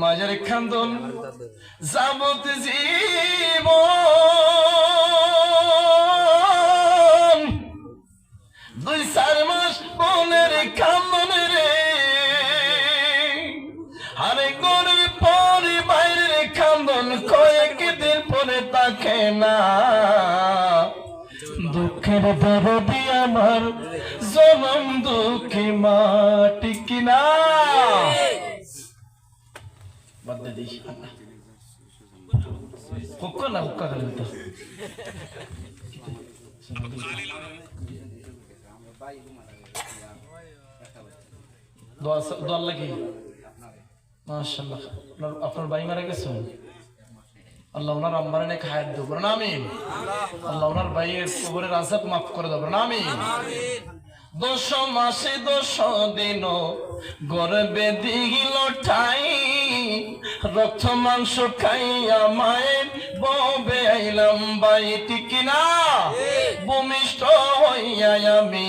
মায়ের খান্দন যাবত জীব। দুই চার মাস বোনের খান্দন রে। আরে গরিব পরিবারের খান্দন কয়েক দিন পরে তাকে না। দুঃখের দরদি আমার, জনম দুঃখী মাটি কিনা। বাদ দে দিস হুক্কা না হুক্কা খালি হতো দোয়া দোয়া লাগি মাশাআল্লাহ আপনার ভাই মারা গেছেন আল্লাহ ওনার আম্মারে নে খায়াত দেবো না আমিন। আল্লাহ ওনার ভাইয়ের কবরের আজাব মাফ করে দেবো না আমিন। দশ মাসে দশ দিন গর্বে দিল ঠাই রক্ত মাংস খাইয়া মায়ের ববে আইলাম বাইটি কিনা? ভূমিষ্ঠ হইয়া আমি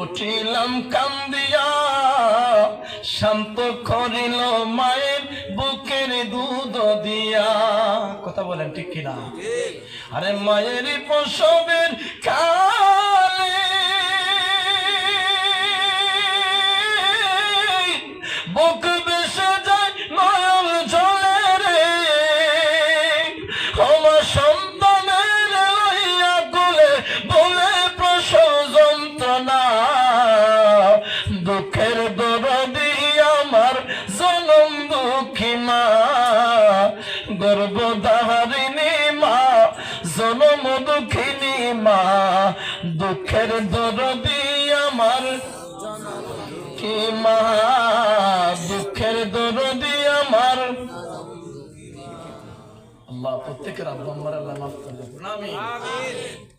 উঠিলাম কান্দিয়া, শান্ত করিল মায়ের বুকের দুধ দিয়া। কথা বলেন, ঠিক কিনা? আরে মায়ের প্রসবের কালে গর্ভধারিণী মা, জনম দুঃখিনী মা, দুঃখের দরদি আমার। কি মা, দুঃখের দরদি আমার। প্রত্যেকের আব্বা আমার আল্লাহ মাফ করে